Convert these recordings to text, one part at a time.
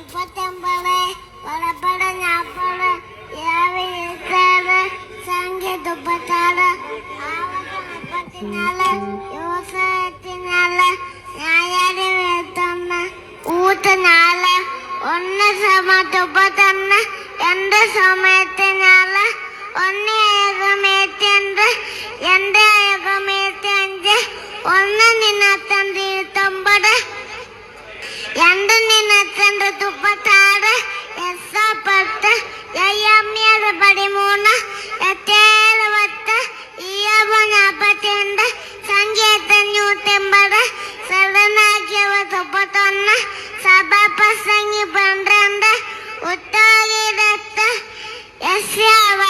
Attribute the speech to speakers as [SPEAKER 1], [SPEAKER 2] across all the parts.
[SPEAKER 1] മുപ്പത്തൊമ്പത് വളപ്പട നാൽപ്പത് ഇരാവ് ഇരുപത്താറ് സംഖ്യ മുപ്പത്താറ് ആവത് മുപ്പത്തിനാല് യൂസ എത്തിനാല് ഞായാരി ഇരുപത്തൊന്ന് ഊത്ത് നാല് ഒന്ന് സമ മുപ്പത്തൊന്ന് രണ്ട് സമയത്തിനാല് ഒന്ന് ഏകമേറ്റണ്ട് രണ്ട് ഏകമേറ്റഞ്ച് ഒന്ന് നിന്നത്തണ്ട് മുപ്പത്താറ് എസ് പത്ത് അയ്യമ്മേഴ് പതിമൂന്ന് എട്ടേഴ് പത്ത് ഇയവ് നാൽപ്പത്തിരണ്ട് സംഖ്യത്തഞ്ഞൂറ്റമ്പത് സർവനാക്കിയവ മുപ്പത്തൊന്ന് സഭ പ്രസംഗി പന്ത്രണ്ട് ഉത്തരത്ത് എസ്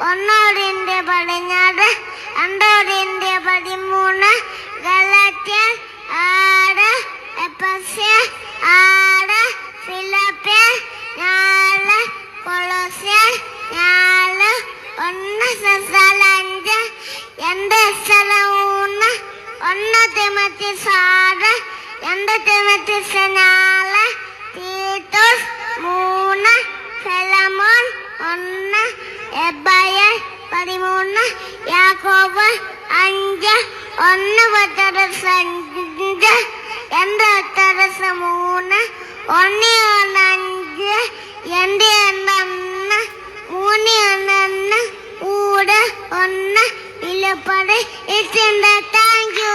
[SPEAKER 1] ഒന്നോടിന്റെ പടിഞ്ഞാറ് രണ്ടോടിന്റെ പതിമൂന്ന് ഗലാറ്റ്യൻ ആറ് എപ്പസ്യ ആറ് ഫിലപ്പ്യൻ നാല് കൊളോസ്യൻ നാല് ഒന്ന് സസാല സാറ് രണ്ട് തിമത്തി നാല് ഒന്ന് പത്ത് അഞ്ച് രണ്ട് പത്ത് മൂന്ന് ഒന്ന് ഒന്ന് അഞ്ച് രണ്ട് രണ്ട് ഒന്ന് മൂന്ന് ഒന്ന് ഒന്ന് കൂടെ ഒന്ന് വിലപ്പത് എത്തിണ്ട് താങ്ക് യു